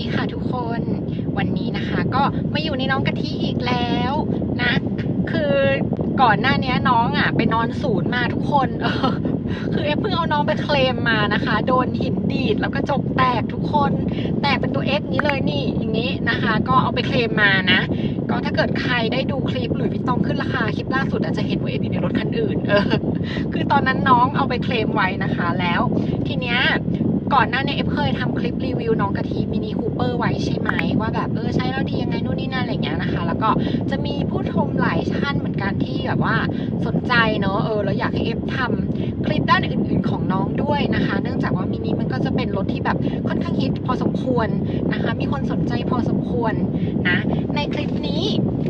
ดีค่ะทุกคนวันนี้นะคะ ก็มาอยู่ในน้องกะทิอีกแล้วนะ คือก่อนหน้านี้น้องอะไปนอนศูนย์มาทุกคนเออคือเอฟเพิ่งเอาน้องไปเคลมมานะคะ โดนหินดีดแล้วก็จกแตกทุกคน แตกเป็นตัว X นี้เลยนี่อย่างนี้นะคะ ก็เอาไปเคลมมานะ ก็ถ้าเกิดใครได้ดูคลิปหลุยส์วิตตองขึ้นราคาคลิปล่าสุดอาจจะเห็นว่าเอฟอยู่ในรถคันอื่น เออ คือตอนนั้นน้องเอาไปเคลมไว้นะคะ แล้ว ทีเนี้ย ก่อนหน้าเนี้เอฟเคยทำคลิปรีวิวน้องกะทิมินิคูเปอร์ไว้ใช่ไหมว่าแบบเออใช้แล้วดียังไงนู่นนี่นั่นอะไรเงี้ยนะคะ แล้วก็จะมีผู้ชมหลายท่านเหมือนกันที่แบบว่าสนใจเนอะเออแล้วอยากให้เอฟทำคลิปด้านอื่น ๆของน้องด้วยนะคะ เนื่องจากว่ามินิมันก็จะเป็นรถที่แบบค่อนข้างฮิตพอสมควรนะคะ มีคนสนใจพอสมควรนะในคลิปนี้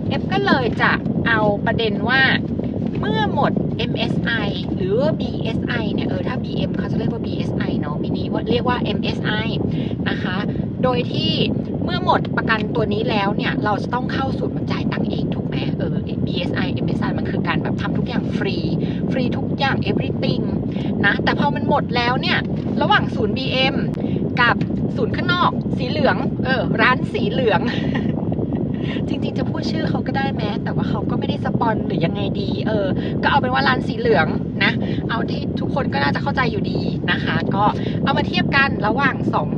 เอฟก็เลยจะเอาประเด็นว่าเมื่อหมด MSI หรือว่า BSI เนี่ยเออถ้า BM เขาจะเรียกว่า BSI เนาะมินิว่าเรียกว่า MSI นะคะ โดยที่เมื่อหมดประกันตัวนี้แล้วเนี่ย เราจะต้องเข้าศูนย์จ่ายตังค์เองถูกไหมเออ BSI MSI มันคือการแบบทำทุกอย่างฟรี ฟรีทุกอย่าง everything นะ แต่พอมันหมดแล้วเนี่ย ระหว่างศูนย์ BM กับศูนย์ข้างนอก สีเหลือง เออ ร้านสีเหลือง จริง ๆ จะพูดชื่อเขาก็ได้แม้ แต่ว่าเขาก็ไม่ได้สปอนหรือยังไงดี เออ ก็เอาเป็นว่าร้านสีเหลืองนะ เอาที่ทุกคนก็น่าจะเข้าใจอยู่ดีนะคะ ก็เอามาเทียบกันระหว่างสอง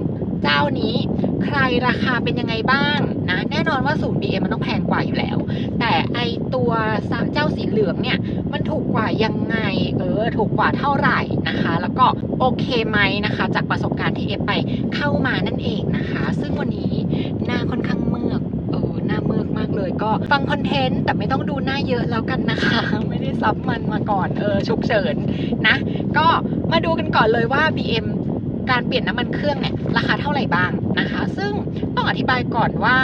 เจ้านี้ ใครราคาเป็นยังไงบ้างนะ แน่นอนว่าศูนย์ BM มันต้องแพงกว่าอยู่แล้ว แต่ไอตัวเจ้าสีเหลืองเนี่ย มันถูกกว่ายังไง เออ ถูกกว่าเท่าไหร่นะคะ แล้วก็โอเคไหมนะคะ จากประสบการณ์ที่เอฟไปเข้ามานั่นเองนะคะ ซึ่งวันนี้หน้าค่อนข้างเมือก เออ หน้าเมือ ก็ฟังคอนเทนต์แต่ไม่ต้องดูหน้าเยอะแล้วกันนะคะ ไม่ได้ซับมันมาก่อนเออฉุกเฉินนะ ก็มาดูกันก่อนเลยว่า BM การเปลี่ยนน้ำมันเครื่องเนี่ยราคาเท่าไหร่บ้างนะคะ ซึ่งต้องอธิบายก่อนว่า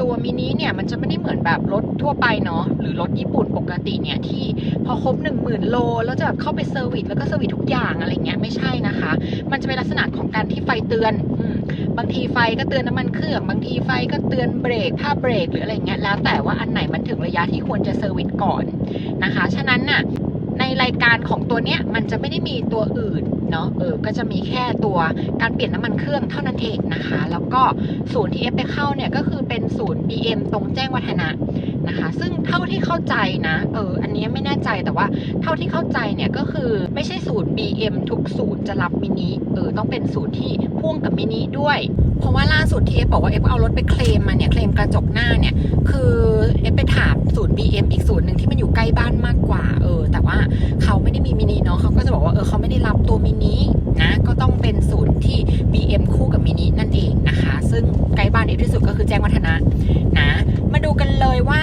ตัวมินิเนี่ยมันจะไม่ได้เหมือนแบบรถทั่วไปเนาะหรือรถญี่ปุ่นปกติเนี่ยที่พอครบ 1 0,000 โล แล้วจะแบบเข้าไปเซอร์วิสแล้วก็เซอร์วิสทุกอย่างอะไรเงี้ยไม่ใช่นะคะ มันจะเป็นลักษณะของการที่ไฟเตือนอ บางทีไฟก็เตือนน้ำมันเครื่อง บางทีไฟก็เตือนเบรกผ้าเบรกหรืออะไรเงี้ยแล้วแต่ว่าอันไหนมันถึงระยะที่ควรจะเซอร์วิสก่อนนะคะ ฉะนั้นน่ะในรายการของตัวเนี้ยมันจะไม่ได้มีตัวอื่น เนาะเออก็จะมีแค่ตัวการเปลี่ยนน้ำมันเครื่องเท่านั้นเองนะคะ แล้วก็ศูนย์ที่เอฟไปเข้าเนี่ยก็คือเป็นศูนย์ BM ตรงแจ้งวัฒนะนะคะ ซึ่งเท่าที่เข้าใจนะเอออันนี้ไม่แน่ใจแต่ว่าเท่าที่เข้าใจเนี่ยก็คือไม่ใช่ศูนย์ BM ทุกศูนย์จะรับมินิเออต้องเป็นศูนย์ที่พ่วงกับมินิด้วย เพราะว่าล่าสุดที่เอฟบอกว่าเอฟเอารถไปเคลมมาเนี่ยเคลมกระจกหน้าเนี่ยคือเอฟไปถามศูนย์ BM อีกศูนย์หนึ่งที่มันอยู่ใกล้บ้านมากกว่าเออแต่ว่าเขาไม่ได้มีมินิเนาะเขาก็จะบอกว่าเออเขาไม่ได้รับตัวมินินะก็ต้องเป็นศูนย์ที่ BM คู่กับมินินั่นเองนะคะ ซึ่งใกล้บ้านเอฟที่สุดก็คือแจ้งวัฒนะนะมาดูกันเลยว่า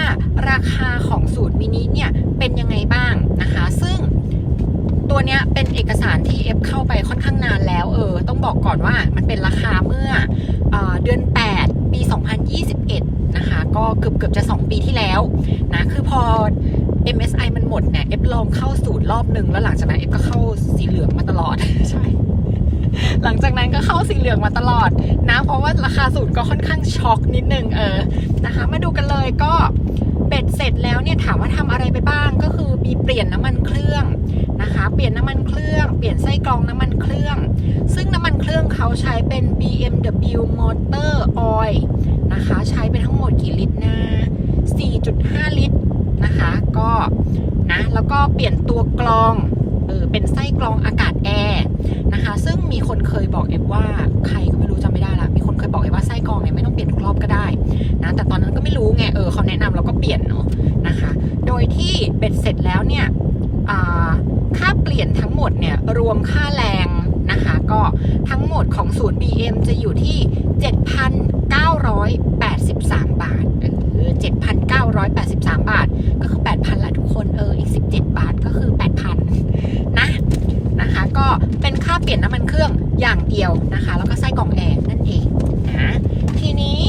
ราคาของศูนย์มินิเนี่ยเป็นยังไงบ้างนะคะ ซึ่ง ตัวเนี้ยเป็นเอกสารที่เอฟเข้าไปค่อนข้างนานแล้วเออต้องบอกก่อนว่ามันเป็นราคาเมื่อเออเดือน 8 ปี 2021 นะคะ ก็ เกือบเกือบจะ 2 ปีที่แล้วนะคือพอ MSI มันหมดเนี่ยเอฟลองเข้าสูตรรอบหนึ่งแล้วหลังจากนั้นเอฟก็เข้าสีเหลืองมาตลอดใช่หลังจากนั้นก็เข้าสีเหลืองมาตลอดนะ เพราะว่าราคาสูตรก็ค่อนข้างช็อกนิดนึงเออนะคะ มาดูกันเลยก็เบ็ดเสร็จแล้วเนี่ยถามว่าทำอะไรไปบ้างก็คือมีเปลี่ยนน้ำมันเครื่องนะคะ เปลี่ยนน้ำมันเครื่อง เปลี่ยนไส้กรองน้ำมันเครื่อง ซึ่งน้ำมันเครื่องเขาใช้เป็น BMW Motor Oil นะคะ ใช้ไปทั้งหมดกี่ลิตรนะ4.5 ลิตรนะคะ ก็นะแล้วก็เปลี่ยนตัวกรองเออเป็นไส้กรองอากาศแอร์นะคะ ซึ่งมีคนเคยบอกเอฟว่าใครก็ไม่รู้จำไม่ได้ละมีคนเคยบอกเอฟว่าไส้กรองเนี่ยไม่ต้องเปลี่ยนทุกรอบก็ได้นะแต่ตอนนั้นก็ไม่รู้ไงเออเขาแนะนำเราก็เปลี่ยนเนาะนะคะ โดยที่เบ็ดเสร็จแล้วเนี่ยค่าเปลี่ยนทั้งหมดเนี่ยรวมค่าแรงนะคะ ก็ทั้งหมดของศูนย์ BM จะอยู่ที่ 7,983 บาทเออ7,983 บาท ก็คือ 8,000ละทุกคนเอออีก 17 บาทก็คือ 8,000 นะนะคะ ก็เป็นค่าเปลี่ยนน้ำมันเครื่องอย่างเดียวนะคะ แล้วก็ไส้กรองแอร์นั่นเองนะทีนี้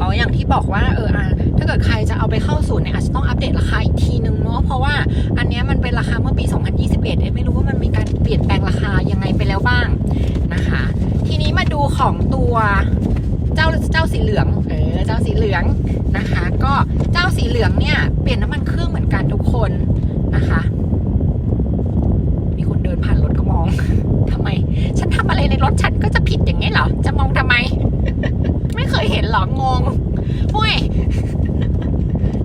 อ๋ออย่างที่บอกว่าเอออะถ้าเกิดใครจะเอาไปเข้าศูนย์เนี่ยอาจจะต้องอัปเดตราคาอีกทีนึงเนาะเพราะว่าอันเนี้ยมันเป็นราคาเมื่อปี 2021เอ๊ะไม่รู้ว่ามันมีการเปลี่ยนแปลงราคายังไงไปแล้วบ้างนะคะ ทีนี้มาดูของตัว จ้าเจ้าสีเหลืองเออเจ้าสีเหลืองนะคะ ก็เจ้าสีเหลืองเนี่ยเปลี่ยนน้ำมันเครื่องเหมือนกันทุกคนนะคะ มีคนเดินผ่านรถก็มองทำไม ฉันทำอะไรในรถฉันก็จะผิดอย่างนี้เหรอ จะมองทำไมยเห็นเหรองงห้วย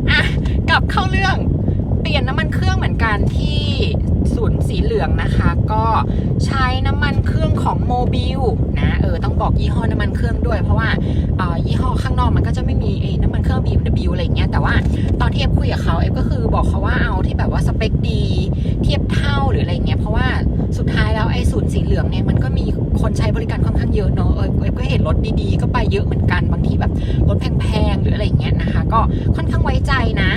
อะกลับเข้าเรื่อง เปลี่ยนน้ำมันเครื่องเหมือนกันที่ศูนย์ สีเหลืองนะคะ ก็ใช้น้ำมันเครื่องของโมบิลนะเออต้องบอกยี่ห้อน้ำมันเครื่องด้วย เพราะว่าออยี่ห้อข้างนอกมันก็จะไม่มีไอ้น้ำมันเครื่อง BMW อะไรอย่างเงี้ยแต่ว่าตอนที่เอฟคุยกับเขาเอฟก็คือบอกเขาว่าเอาที่แบบว่าสเปคดีเทียบเท่าหรืออะไรเงี้ยเพราะว่าสุดท้ายแล้วไอ้ศูนย์สีเหลืองเนี่ยมันก็มีคนใช้บริการค่อนข้างเยอะเนอะเออเอฟก็เห็นรถดีๆ ก็ไปเยอะเหมือนกันบางทีแบบรถแพงๆหรืออะไรเงี้ยนะคะ ก็ค่อนข้างไว้ใจนะ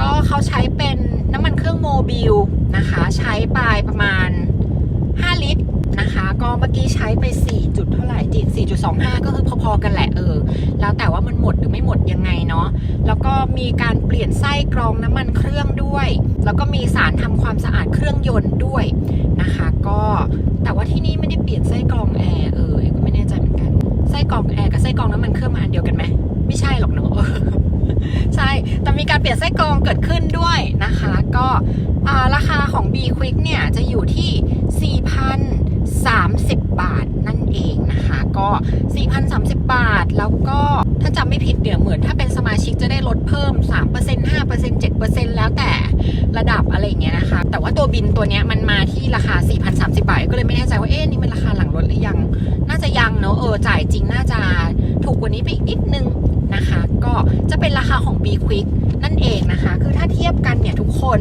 ก็เขาใช้เป็นน้ำมันเครื่องโมบิล นะคะ ใช้ไปประมาณ 5 ลิตรนะคะ ก็เมื่อกี้ใช้ไป 4 จุดเท่าไหร่จิ4.25 ก็คือพอๆกันแหละเออ แล้วแต่ว่ามันหมดหรือไม่หมดยังไงเนาะ แล้วก็มีการเปลี่ยนไส้กรองน้ำมันเครื่องด้วย แล้วก็มีสารทำความสะอาดเครื่องยนต์ด้วยนะคะ ก็แต่ว่าที่นี่ไม่ได้เปลี่ยนไส้กรองแอร์เออก็ไม่แน่ใจเหมือนกัน ไส้กรองแอร์กับไส้กรองน้ำมันเครื่องมาอันเดียวกันไหมไม่ใช่หรอกเนาะ แต่มีการเปลี่ยนไส้กรองเกิดขึ้นด้วยนะคะ ก็ราคาของ B Quick เนี่ย จะอยู่ที่ 4,030 บาทนั่นเองนะคะ ก็ 4,030 บาท แล้วก็ถ้าจำไม่ผิดเดี๋ยวเหมือน ถ้าเป็นสมาชิกจะได้ลดเพิ่ม 3% 5% 7%แล้วแต่ระดับอะไรเงี้ยนะคะ แต่ว่าตัวบินตัวเนี้ยมันมาที่ราคา 4,030 บาท ก็เลยไม่แน่ใจว่า เอ๊ะนี่มันราคาหลังลดหรือยัง น่าจะยังเนอะเออจ่ายจริงน่าจะถูกกว่านี้ไปอีกนิดนึง นะคะ ก็จะเป็นราคาของ B Quick นั่นเองนะคะ คือถ้าเทียบกันเนี่ยทุกคน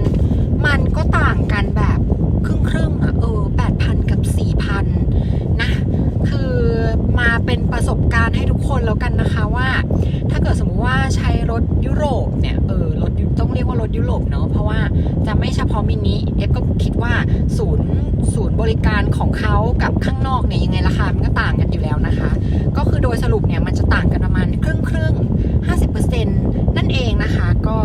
มันก็ต่างกันแบบครึ่งครึ่งๆอะเออ8,000 กับ 4,000 นะ คือมาเป็นประสบการณ์ให้ทุกคนแล้วกันนะคะว่า ถ้าเกิดสมมุติว่าใช้รถยุโรปเนี่ย เออ รถยุต้องเรียกว่ารถยุโรปเนาะ เพราะว่าจะไม่เฉพาะมินิ เอฟก็คิดว่าศูนย์ศูนย์บริการของ เขากับข้างนอกเนี่ยยังไงราคา มันก็ต่างกันอยู่แล้วนะคะ ก็คือโดยสรุปเนี่ยมันจะต่างกันประมาณครึ่งครึ่ง50%นั่นเองนะคะก็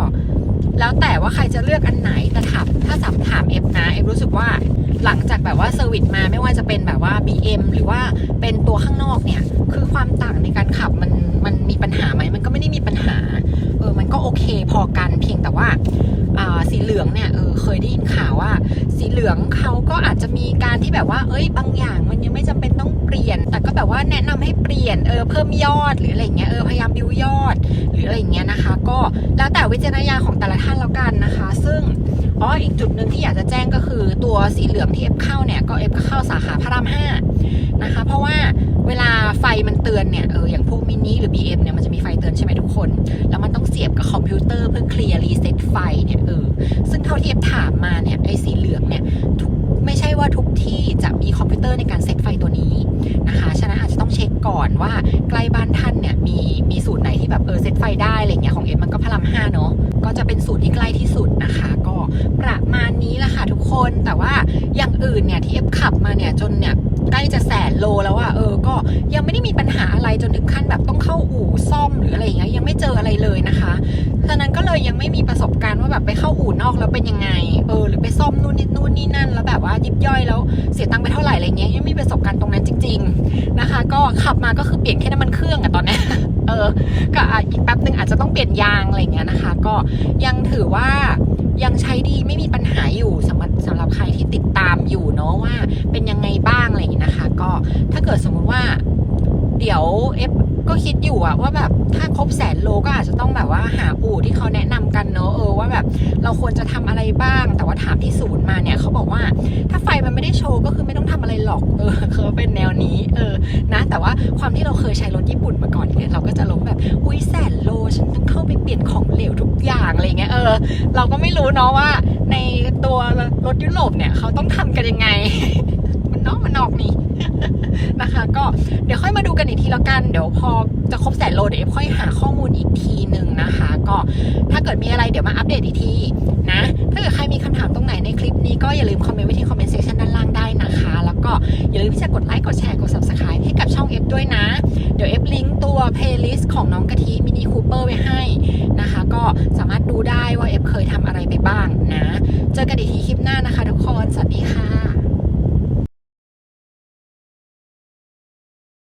แล้วแต่ว่าใครจะเลือกอันไหนแต่ถามถ้าสับถามเอฟนะเอฟรู้สึกว่าหลังจากแบบว่าเซอร์วิสมาไม่ว่าจะเป็นแบบว่า BM หรือว่าเป็นตัวข้างนอกเนี่ย คือความต่างในการขับมันมันมีปัญหาไหมมันก็ไม่ได้มีปัญหาเออมันก็โอเคพอกันเพียงแต่ว่าอ่าสีเหลืองเนี่ยเออเคยได้ยินข่าวว่า สีเหลืองเขาก็อาจจะมีการที่แบบว่า เอ้ย บางอย่างมันยังไม่จำเป็นต้องเปลี่ยน แต่ก็แบบว่าแนะนำให้เปลี่ยน เออ เพิ่มยอดหรืออะไรเงี้ย เออ พยายามบิวยอด หรืออะไรเงี้ยนะคะ ก็แล้วแต่วิจารณญาณของแต่ละท่านแล้วกันนะคะ ซึ่งอ๋ออีกจุดหนึ่งที่อยากจะแจ้งก็คือตัวสีเหลืองที่เอฟเข้าเนี่ย ก็เอฟก็เข้าสาขาพระรามห้านะคะ เพราะว่าเวลาไฟมันเตือนเนี่ย เออ อย่างพวกมินิหรือ BM เนี่ย มันจะมีไฟเตือนใช่ไหมทุกคน แล้วมันต้องเสียบกับคอมพิวเตอร์เพื่อเคลียร์รีเซ็ตไฟเนี่ย เออ ซึ่งเท่าที่เอฟถามมาเนี่ย ไอ้สีเหลืองเนี่ยไม่ใช่ว่าทุกที่จะมีคอมพิวเตอร์ในการเซตไฟตัวนี้นะคะฉะนั้นอาจจะต้องเช็คก่อนว่าใกล้บ้านท่านเนี่ยมีมีสูตรไหนที่แบบเออเซตไฟได้อะไรเงี้ยของเอฟมันก็พระรามห้าเนาะก็จะเป็นสูตรที่ใกล้ที่สุดนะคะ ก็ประมาณนี้แหละค่ะทุกคนแต่ว่าอย่างอื่นเนี่ยที่เอฟขับมาเนี่ยจนเนี่ยใกล้จะแสนโลแล้วอะเออ ก็ยังไม่ได้มีปัญหาอะไรจนถึงขั้นแบบต้องเข้าอู่ซ่อมหรืออะไรอย่างเงี้ยยังไม่เจออะไรเลยนะคะ ฉะนั้นก็เลยยังไม่มีประสบการณ์ว่าแบบไปเข้าอู่นอกแล้วเป็นยังไง เออ หรือไปซ่อมนู่นนี่นู่นนี่นั่น แล้วแบบว่ายิบย่อยแล้วเสียตังค์ไปเท่าไหร่อะไรเงี้ยยังไม่มีประสบการณ์ตรงนั้นจริง ๆนะคะ ก็ขับมาก็คือเปลี่ยนแค่น้ำมันเครื่องอะตอนนี้เออ ก็อีกแป๊บหนึ่งอาจจะต้องเปลี่ยนยางอะไรเงี้ยนะคะ ก็ยังถือว่ายังใช้ดีไม่มีปัญหาอยู่สำหรับสำหรับใครที่ติดตามอยู่เนาะว่าเป็นยังไงบ้างอะไรอย่างงี้นะคะ ก็ถ้าเกิดสมมุติว่าเดี๋ยวเอฟ ก็คิดอยู่อะว่าแบบถ้าครบแสนโลก็อาจจะต้องแบบว่าหาอู่ที่เขาแนะนำกันเนอะเออว่าแบบเราควรจะทำอะไรบ้าง แต่ว่าถามที่ศูนย์มาเนี่ยเขาบอกว่า ถ้าไฟมันไม่ได้โชว์ก็คือไม่ต้องทำอะไรหรอกเออเขาเป็นแนวนี้เออนะ แต่ว่าความที่เราเคยใช้รถญี่ปุ่นมาก่อนเนี่ยเราก็จะลงแบบอุ้ยแสนโลฉันต้องเข้าไปเปลี่ยนของเหลวทุกอย่างอะไรเงี้ยเออ เราก็ไม่รู้เนาะว่า ในตัวรถยุโรปเนี่ยเขาต้องทำกันยังไง มันนอกมันนอกนี่นะคะ ก็เดี๋ยวค่อยมาดูกันอีกทีแล้วกัน เดี๋ยวพอจะครบแสนโลเดี๋ยวเอฟค่อยหาข้อมูลอีกทีหนึ่งนะคะ ก็ถ้าเกิดมีอะไรเดี๋ยวมาอัปเดตอีกทีนะ ถ้าเกิดใครมีคำถามตรงไหนในคลิปนี้ก็อย่าลืมคอมเมนต์ไว้ที่คอมเมนต์เซสชันด้านล่างได้นะคะ แล้วก็อย่าลืมที่จะกดไลค์กดแชร์กด subscribe ให้กับช่องเอฟด้วยนะ เดี๋ยวเอฟลิงก์ตัว playlist ของน้องกะทิมินิคูเปอร์ไว้ให้นะคะ ก็สามารถดูได้ว่าเอฟเคยทำอะไรไปบ้างนะ เจอกันอีกทีคลิปหน้านะคะ ทุกคนสวัสดีค่ะ